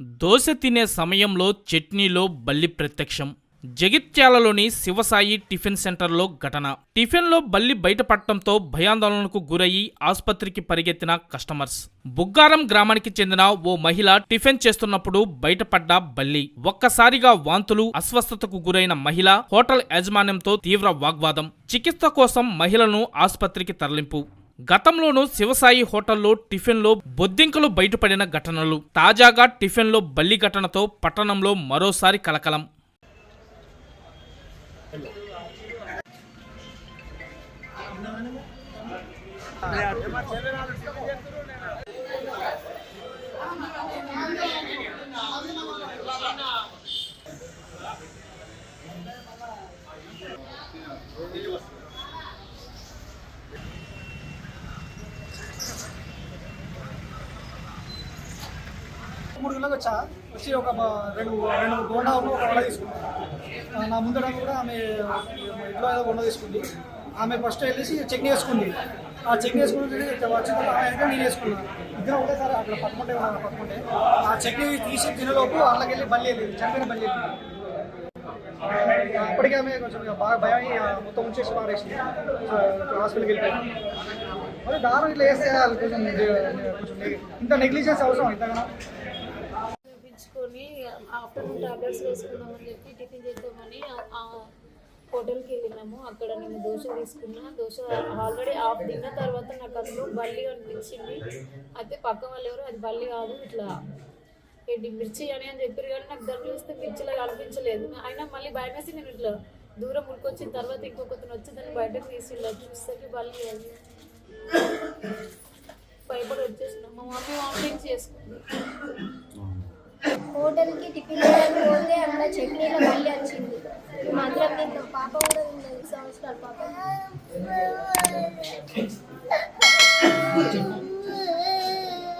దోశ తినే సమయంలో చట్నీలో బల్లి ప్రత్యక్షం. జగిత్యాలలోని శివసాయి టిఫిన్ సెంటర్లో ఘటన. టిఫిన్లో బల్లి బయటపడటంతో భయాందోళనకు గురయ్యి ఆసుపత్రికి పరిగెత్తిన కస్టమర్స్. బుగ్గారం గ్రామానికి చెందిన ఓ మహిళ టిఫిన్ చేస్తున్నప్పుడు బయటపడ్డ బల్లి. ఒక్కసారిగా వాంతులు అస్వస్థతకు గురైన మహిళ హోటల్ యాజమాన్యంతో తీవ్ర వాగ్వాదం. చికిత్స కోసం మహిళను ఆసుపత్రికి తరలింపు. గతంలోనూ శివసాయి హోటల్లో టిఫిన్లో బొద్దింకలు బయటపడిన ఘటనలు. తాజాగా టిఫిన్లో బల్లి ఘటనతో పట్టణంలో మరోసారి కలకలం. మూడు గంటలకు వచ్చా? వచ్చి ఒక రెండు రెండు గోండాలు ఒక వడ తీసుకున్నాను నా ముందర కూడా ఆమె ఇంట్లో ఏదో వండ తీసుకుంది. ఆమె ఫస్ట్ వెళ్ళేసి చట్నీ వేసుకుంది ఆ చట్నీ వేసుకుని వచ్చిన ఆమె నేను వేసుకున్నాను ఇద్దరు ఒకటేసారి అక్కడ పట్టుకుంటే ఉన్నాను పట్టుకుంటే ఆ చట్నీ తీసి తినలోపు వాళ్ళకి వెళ్ళి బల్లి వెళ్ళింది. చంపిన బల్లి వెళ్ళింది. అప్పటికే ఆమె కొంచెం బాగా భయం మొత్తం ఉంచేసి పారేసింది. హాస్పిటల్కి వెళ్ళిపోయింది మరి దారం ఇట్లా వేస్తే వాళ్ళు కొంచెం కొంచెం ఇంత నెగ్లిజెన్స్ అవసరం ఇంతకన్నా. ఆఫ్టర్నూన్ టాబ్లెట్స్ వేసుకుందామని చెప్పి టిఫిన్ చేద్దామని ఆ- హోటల్కి వెళ్ళినాము. అక్కడ నేను దోశ తీసుకున్నా. దోశ ఆల్రెడీ ఆఫ్ తిన్న తర్వాత నాకు అందులో బల్లి అనిపించింది. అయితే పక్క వాళ్ళు ఎవరు అది బల్లి కాదు ఇట్లా ఏంటి మిర్చి అని అని చెప్పారు కానీ నాకు దాన్ని చూస్తే మిర్చిలా అనిపించలేదు. అయినా మళ్ళీ భయం వేసి నేను ఇట్లా దూరం ఉడికొచ్చిన తర్వాత ఇంకొకతను వచ్చి దాన్ని బయటకు తీసిండు చూస్తే బల్లి అది భయపడి వచ్చేసినాం. మా మమ్మీ వామిటింగ్ చేసుకుంది. హోటల్కి టిఫిన్ చేయడానికి పోతే అక్కడ చట్నీలో మళ్ళీ వచ్చింది. మాత్రం పాప కూడా ఉంది సంవత్సరాలు పాప.